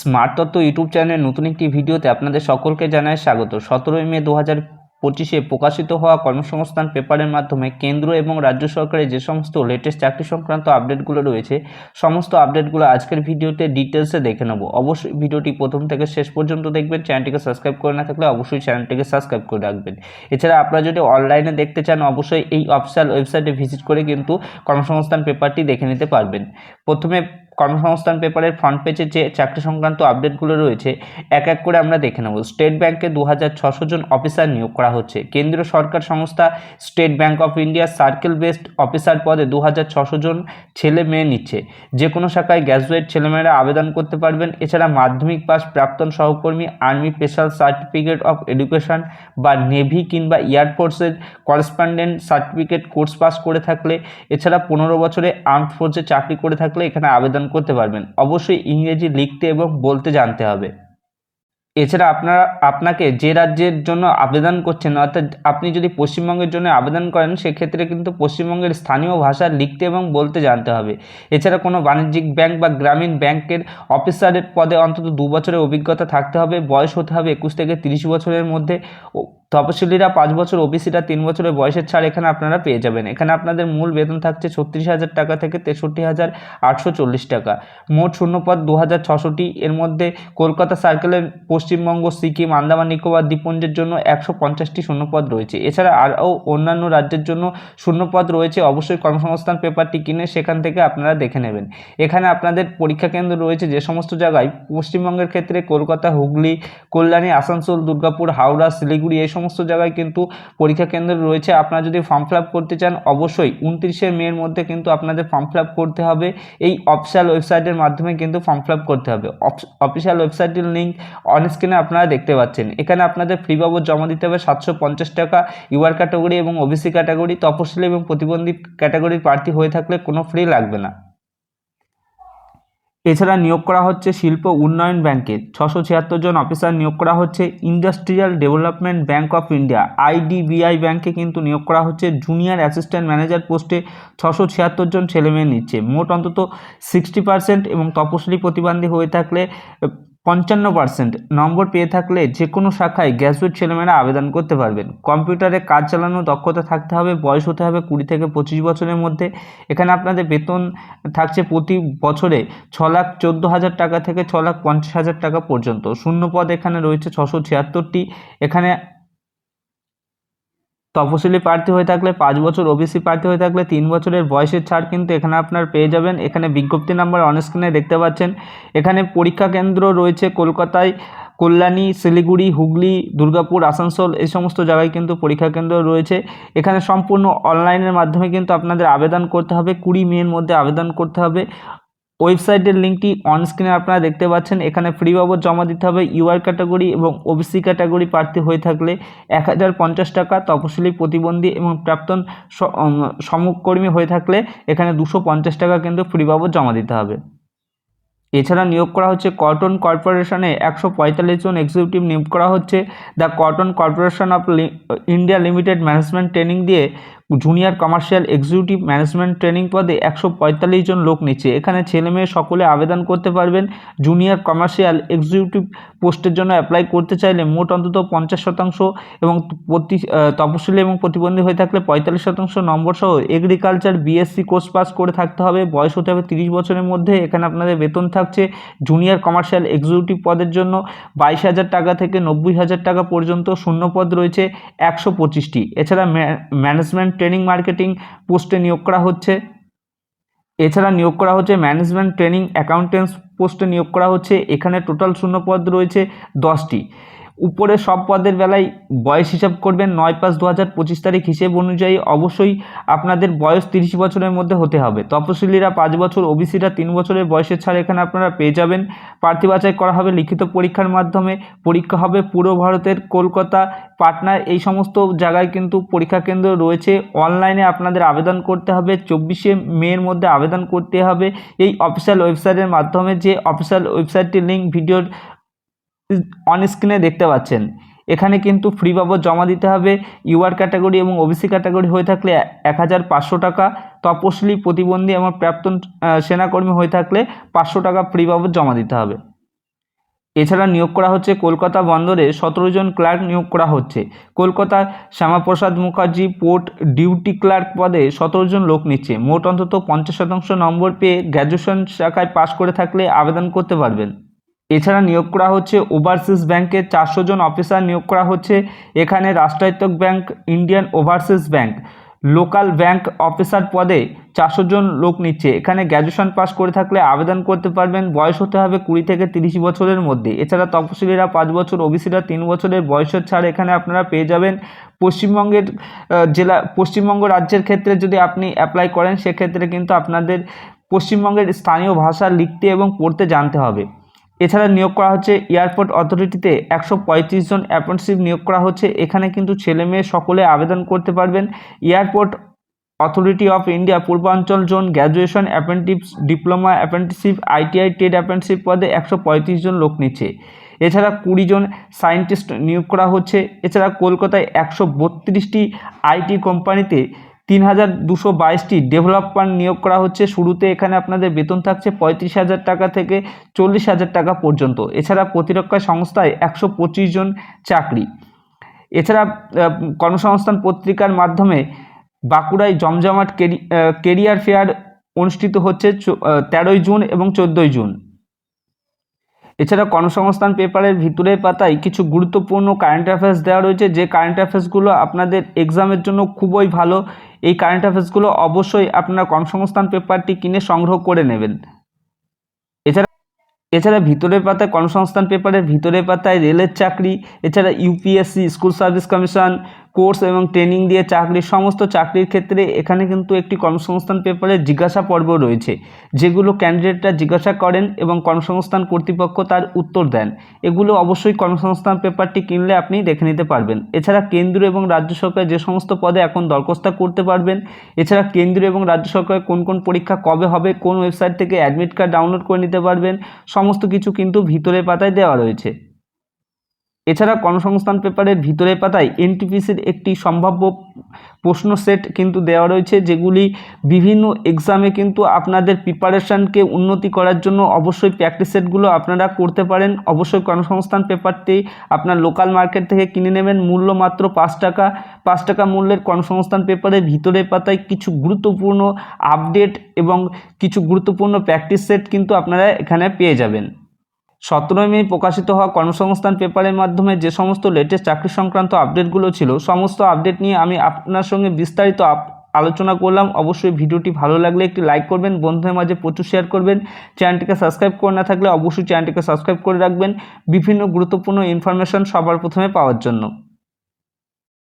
Smart তত্ত্ব YouTube চ্যানেলের নতুন একটি ভিডিওতে আপনাদের সকলকে জানাই স্বাগত। সতেরোই মে দু হাজার পঁচিশে প্রকাশিত হওয়া কর্মসংস্থান পেপারের মাধ্যমে কেন্দ্র এবং রাজ্য সরকারের যে সমস্ত লেটেস্ট চাকরি সংক্রান্ত আপডেটগুলো রয়েছে, সমস্ত আপডেটগুলো আজকের ভিডিওতে ডিটেলসে দেখে নেব। অবশ্যই ভিডিওটি প্রথম থেকে শেষ পর্যন্ত দেখবেন, চ্যানেলটিকে সাবস্ক্রাইব করে না থাকলে অবশ্যই চ্যানেলটিকে সাবস্ক্রাইব করে রাখবেন। এছাড়া আপনারা যদি অনলাইনে দেখতে চান, অবশ্যই এই অফিসিয়াল ওয়েবসাইটে ভিজিট করে কিন্তু কর্মসংস্থান পেপারটি দেখে নিতে পারবেন। প্রথমে কর্মসংস্থান পেপারের ফ্রন্ট পেজে যে চাকরি সংক্রান্ত আপডেটগুলো রয়েছে, এক এক করে আমরা দেখে নেব। স্টেট ব্যাংকে দু জন অফিসার নিয়োগ করা হচ্ছে। কেন্দ্রীয় সরকার সংস্থা state bank of India circle based officer পদে দু জন ছেলে মেয়ে নিচ্ছে। যে কোনো শাখায় গ্র্যাজুয়েট ছেলেমেয়েরা আবেদন করতে পারবেন। এছাড়া মাধ্যমিক পাস প্রাক্তন সহকর্মী army special certificate of education বা নেভি কিংবা এয়ারফোর্সের করেসপন্ডেন্ট সার্টিফিকেট কোর্স পাস করে থাকলে, এছাড়া পনেরো বছরে আর্মড ফোর্সে চাকরি করে থাকলে এখানে আবেদন করতে পারবেন। অবশ্যই ইংরেজি লিখতে এবং বলতে জানতে হবে। এছাড়া আপনারা, আপনাকে যে রাজ্যের জন্য আবেদন করছেন, অর্থাৎ আপনি যদি পশ্চিমবঙ্গের জন্য আবেদন করেন, সেক্ষেত্রে কিন্তু পশ্চিমবঙ্গের স্থানীয় ভাষা লিখতে এবং বলতে জানতে হবে। এছাড়া কোনো বাণিজ্যিক ব্যাংক বা গ্রামীণ ব্যাংকের অফিসারের পদে অন্তত দু বছরের অভিজ্ঞতা থাকতে হবে। বয়স হতে হবে একুশ থেকে তিরিশ বছরের মধ্যে। তপশিলীরা পাঁচ বছর, ওবিসিরা তিন বছরের বয়সের ছাড় এখানে আপনারা পেয়ে যাবেন। এখানে আপনাদের মূল বেতন থাকছে ছত্রিশ হাজার টাকা থেকে তেষট্টি হাজার আটশো চল্লিশ টাকা। মোট শূন্যপদ দু হাজার ছশোটি। এর মধ্যে কলকাতা সার্কেলের পশ্চিমবঙ্গ, সিকিম, আন্দামান, নিকোবর, দ্বীপপুঞ্জের জন্য একশো পঞ্চাশটি শূন্যপদ রয়েছে। এছাড়া আরও অন্যান্য রাজ্যের জন্য শূন্যপদ রয়েছে। অবশ্যই কর্মসংস্থান পেপারটি কিনে সেখান থেকে আপনারা দেখে নেবেন। এখানে আপনাদের পরীক্ষা কেন্দ্র রয়েছে যে সমস্ত জায়গায় পশ্চিমবঙ্গের ক্ষেত্রে কলকাতা, হুগলি, কল্যাণী, আসানসোল, দুর্গাপুর, হাওড়া, শিলিগুড়ি এই সমস্ত জায়গায় কিন্তু পরীক্ষা কেন্দ্র রয়েছে। আপনারা যদি ফর্ম ফিল করতে চান, অবশ্যই উনত্রিশে মের মধ্যে কিন্তু আপনাদের ফর্ম ফিল করতে হবে। এই অফিসিয়াল ওয়েবসাইটের মাধ্যমে কিন্তু ফর্ম ফিল করতে হবে। অফিসিয়াল ওয়েবসাইটের লিঙ্ক অন স্ক্রিনে আপনারা দেখতে পাচ্ছেন। এখানে আপনাদের ফ্রি বাবদ জমা দিতে হবে সাতশো পঞ্চাশ টাকা। ইউআর ক্যাটাগরি এবং ওবিসি ক্যাটাগরি তপশিলি এবং প্রতিবন্ধী ক্যাটাগরির প্রার্থী হয়ে থাকলে কোনো ফ্রি লাগবে না। এছাড়া নিয়োগ করা হচ্ছে শিল্প উন্নয়ন ব্যাংকে। ছশো ছিয়াত্তর জন অফিসার নিয়োগ করা হচ্ছে industrial development bank of India. IDBI ব্যাংকে কিন্তু নিয়োগ করা হচ্ছে জুনিয়র অ্যাসিস্ট্যান্ট ম্যানেজার পোস্টে ছশো ছিয়াত্তর জন ছেলেমেয়ে নিচ্ছে। মোট অন্তত সিক্সটি পার্সেন্ট এবং তপশিলি প্রতিবন্ধী হয়ে থাকলে পঞ্চান্ন পার্সেন্ট নম্বর পেয়ে থাকলে যে কোনো শাখায় গ্র্যাজুয়েট ছেলেমেয়েরা আবেদন করতে পারবেন। কম্পিউটারে কাজ চালানোর দক্ষতা থাকতে হবে, বয়স হতে হবে কুড়ি থেকে পঁচিশ বছরের মধ্যে। এখানে আপনাদের বেতন থাকছে প্রতি বছরে ছ লাখ চোদ্দ হাজার টাকা থেকে ছ লাখ পঞ্চাশ হাজার টাকা পর্যন্ত। শূন্য পদ এখানে রয়েছে ছশো ছিয়াত্তরটি। এখানে তপশিলি প্রার্থী হয়ে থাকলে পাঁচ বছর ওবিসি প্রার্থী হয়ে থাকলে তিন বছরের বয়সের ছাড় কিন্তু এখানে আপনার পেয়ে যাবেন। এখানে বিজ্ঞপ্তি নাম্বার অন স্ক্রিনে দেখতে পাচ্ছেন। এখানে পরীক্ষা কেন্দ্র রয়েছে কলকাতায়, কল্যাণী, শিলিগুড়ি, হুগলি, দুর্গাপুর, আসানসোল, এই সমস্ত জায়গায় কিন্তু পরীক্ষা কেন্দ্র রয়েছে। এখানে সম্পূর্ণ অনলাইনের মাধ্যমে কিন্তু আপনাদের আবেদন করতে হবে। কুড়ি মের মধ্যে আবেদন করতে হবে। ওয়েবসাইটের লিঙ্কটি অন স্ক্রিনে আপনারা দেখতে পাচ্ছেন। এখানে ফ্রি বাবদ জমা দিতে হবে ইউআর ক্যাটাগরি এবং ওবিসি ক্যাটাগরি প্রার্থী হয়ে থাকলে এক হাজার পঞ্চাশ টাকা তপশিলি প্রতিবন্ধী এবং প্রাক্তন সমকর্মী হয়ে থাকলে এখানে দুশো পঞ্চাশ টাকা কিন্তু ফ্রি বাবদ জমা দিতে হবে। এছাড়া নিয়োগ করা হচ্ছে কটন কর্পোরেশনে একশো পঁয়তাল্লিশ জন এক্সিকিউটিভ নিয়োগ করা হচ্ছে। The cotton corporation of India limited management training দিয়ে junior commercial executive management training পদে একশো পঁয়তাল্লিশ জন লোক নিচ্ছে। এখানে ছেলে মেয়ে সকলে আবেদন করতে পারবেন। জুনিয়র কমার্শিয়াল এক্সিকিউটিভ পোস্টের জন্য অ্যাপ্লাই করতে চাইলে মোট অন্তত পঞ্চাশ শতাংশ এবং প্রতি তপশিলি এবং প্রতিবন্ধী হয়ে থাকলে পঁয়তাল্লিশ শতাংশ নম্বর সহ এগ্রিকালচার বিএসসি কোর্স পাস করে থাকতে হবে। বয়স হতে হবে তিরিশ বছরের মধ্যে। এখানে আপনাদের বেতন থাকছে জুনিয়র কমার্শিয়াল এক্সিকিউটিভ পদের জন্য বাইশ হাজার টাকা থেকে নব্বই হাজার টাকা পর্যন্ত শূন্য পদ রয়েছে একশো পঁচিশটি। এছাড়া ম্যানেজমেন্ট ট্রেনিং মার্কেটিং পোস্টে নিয়োগ করা হচ্ছে। এছাড়া নিয়োগ করা হচ্ছে ম্যানেজমেন্ট ট্রেনিং অ্যাকাউন্টেন্টস পোস্টে নিয়োগ করা হচ্ছে। এখানে টোটাল শূন্য পদ রয়েছে দশটি। উপরে সব পদের বেলায় বয়স হিসাব করবেন নয় পাঁচ দু হাজার পঁচিশ তারিখ হিসেব অনুযায়ী অবশ্যই আপনাদের বয়স তিরিশ বছরের মধ্যে হতে হবে। তপশিলীরা পাঁচ বছর, ওবিসিরা তিন বছরের বয়সের ছাড় এখানে আপনারা পেয়ে যাবেন। প্রার্থী বাছাই করা হবে লিখিত পরীক্ষার মাধ্যমে। পরীক্ষা হবে পুরো ভারতের কলকাতা পাটনা এই সমস্ত জায়গায় কিন্তু পরীক্ষা কেন্দ্র রয়েছে। অনলাইনে আপনাদের আবেদন করতে হবে। চব্বিশে মের মধ্যে আবেদন করতে হবে। এই অফিসিয়াল ওয়েবসাইটের মাধ্যমে যে অফিসিয়াল ওয়েবসাইটটির লিঙ্ক ভিডিওর অন স্ক্রিনে দেখতে পাচ্ছেন। এখানে কিন্তু ফ্রি বাবদ জমা দিতে হবে। ইউআর ক্যাটাগরি এবং ওবিসি ক্যাটাগরি হয়ে থাকলে এক হাজার পাঁচশো টাকা। তপশিলি, প্রতিবন্ধী এবং প্রাক্তন সেনাকর্মী হয়ে থাকলে পাঁচশো টাকা ফ্রি বাবদ জমা দিতে হবে। এছাড়া নিয়োগ করা হচ্ছে কলকাতা বন্দরে সতেরো জন ক্লার্ক নিয়োগ করা হচ্ছে। কলকাতার Shyama Prasad Mukherjee port duty clerk পদে সতেরো জন লোক নিচ্ছে। মোট অন্তত পঞ্চাশ শতাংশ নম্বর পেয়ে গ্র্যাজুয়েশন শাখায় পাশ করে থাকলে আবেদন করতে পারবেন। এছাড়া নিয়োগ করা হচ্ছে ওভারসিজ ব্যাংকে চারশো জন অফিসার নিয়োগ করা হচ্ছে। এখানে রাষ্ট্রায়ত্ত bank Indian overseas bank local bank officer পদে চারশো জন লোক নিচ্ছে। এখানে গ্র্যাজুয়েশন পাস করে থাকলে আবেদন করতে পারবেন। বয়স হতে হবে কুড়ি থেকে তিরিশ বছরের মধ্যে। এছাড়া তপশিলীরা পাঁচ বছর, ওবিসিরা তিন বছরের বয়সের ছাড় এখানে আপনারা পেয়ে যাবেন। পশ্চিমবঙ্গের জেলা, পশ্চিমবঙ্গ রাজ্যের ক্ষেত্রে যদি আপনি অ্যাপ্লাই করেন, সেক্ষেত্রে কিন্তু আপনাদের পশ্চিমবঙ্গের স্থানীয় ভাষা লিখতে এবং পড়তে জানতে হবে। এছাড়া নিয়োগ করা হচ্ছে এয়ারপোর্ট অথরিটিতে একশো পঁয়ত্রিশ জন অ্যাপ্রেন্টিসশিপ নিয়োগ করা হচ্ছে। এখানে কিন্তু ছেলে মেয়ে সকলে আবেদন করতে পারবেন। এয়ারপোর্ট অথরিটি অফ ইন্ডিয়া পূর্বাঞ্চল zone graduation apprentice diploma apprenticeship ITI trade apprenticeship পদে একশো পঁয়ত্রিশ জন লোক নিচ্ছে। এছাড়া কুড়ি জন সায়েন্টিস্ট নিয়োগ করা হচ্ছে। এছাড়া কলকাতায় একশো বত্রিশটি আইটি কোম্পানিতে তিন হাজার দুশো বাইশটি ডেভেলপার নিয়োগ করা হচ্ছে। শুরুতে এখানে আপনাদের বেতন থাকছে পঁয়ত্রিশ হাজার টাকা থেকে চল্লিশ হাজার টাকা পর্যন্ত। এছাড়া প্রতিরক্ষা সংস্থায় একশো পঁচিশ জন চাকরি। এছাড়া কর্মসংস্থান পত্রিকার মাধ্যমে বাঁকুড়ায় জমজমাট কেরিয়ার ফেয়ার অনুষ্ঠিত হচ্ছে তেরোই জুন এবং চোদ্দোই জুন। এছাড়া কর্মসংস্থান পেপারের ভিতরের পাতায় কিছু গুরুত্বপূর্ণ কারেন্ট অ্যাফেয়ার্স দেওয়া রয়েছে, যে কারেন্ট অ্যাফেয়ার্সগুলো আপনাদের এক্সামের জন্য খুবই ভালো। এই কারেন্ট অ্যাফেয়ার্সগুলো অবশ্যই আপনারা কর্মসংস্থান পেপারটি কিনে সংগ্রহ করে নেবেন। এছাড়া এছাড়া ভিতরের পাতায়, কর্মসংস্থান পেপারের ভিতরের পাতায় রেলের চাকরি, এছাড়া UPSC school service commission course এবং ট্রেনিং দিয়ে চাকরি, সমস্ত চাকরির ক্ষেত্রে এখানে কিন্তু একটি কর্মসংস্থান পেপারের জিজ্ঞাসা পর্ব রয়েছে, যেগুলো ক্যান্ডিডেটরা জিজ্ঞাসা করেন এবং কর্মসংস্থান কর্তৃপক্ষ তার উত্তর দেন। এগুলো অবশ্যই কর্মসংস্থান পেপারটি কিনলে আপনি দেখে নিতে পারবেন। এছাড়া কেন্দ্র এবং রাজ্য সরকার যে সমস্ত পদে এখন দরখাস্ত করতে পারবেন, এছাড়া কেন্দ্র এবং রাজ্য সরকার কোন কোন পরীক্ষা কবে হবে, কোন ওয়েবসাইট থেকে অ্যাডমিট কার্ড ডাউনলোড করে নিতে পারবেন, সমস্ত কিছু কিন্তু ভিতরের পাতায় দেওয়া রয়েছে। এছাড়া কর্মসংস্থান পেপারের ভিতরের পাতায় এনটিপিসির একটি সম্ভাব্য প্রশ্ন সেট কিন্তু দেওয়া রয়েছে, যেগুলি বিভিন্ন এক্সামে কিন্তু আপনাদের প্রিপারেশানকে উন্নতি করার জন্য অবশ্যই প্র্যাকটিস সেটগুলো আপনারা করতে পারেন। অবশ্যই কর্মসংস্থান পেপারটি আপনার লোকাল মার্কেট থেকে কিনে নেবেন। মূল্য মাত্র পাঁচ টাকা। পাঁচ টাকা মূল্যের কর্মসংস্থান পেপারের ভিতরের পাতায় কিছু গুরুত্বপূর্ণ আপডেট এবং কিছু গুরুত্বপূর্ণ প্র্যাকটিস সেট কিন্তু আপনারা এখানে পেয়ে যাবেন। সতেরোই মে প্রকাশিত হওয়া কর্মসংস্থান পেপারের মাধ্যমে যে সমস্ত লেটেস্ট চাকরি সংক্রান্ত আপডেটগুলো ছিল, সমস্ত আপডেট নিয়ে আমি আপনার সঙ্গে বিস্তারিত আলোচনা করলাম। অবশ্যই ভিডিওটি ভালো লাগলে একটি লাইক করবেন, বন্ধুদের মাঝে প্রচুর শেয়ার করবেন। চ্যানেলটিকে সাবস্ক্রাইব করে না থাকলে অবশ্যই চ্যানেলটিকে সাবস্ক্রাইব করে রাখবেন। বিভিন্ন গুরুত্বপূর্ণ ইনফরমেশন সবার প্রথমে পাওয়ার জন্য।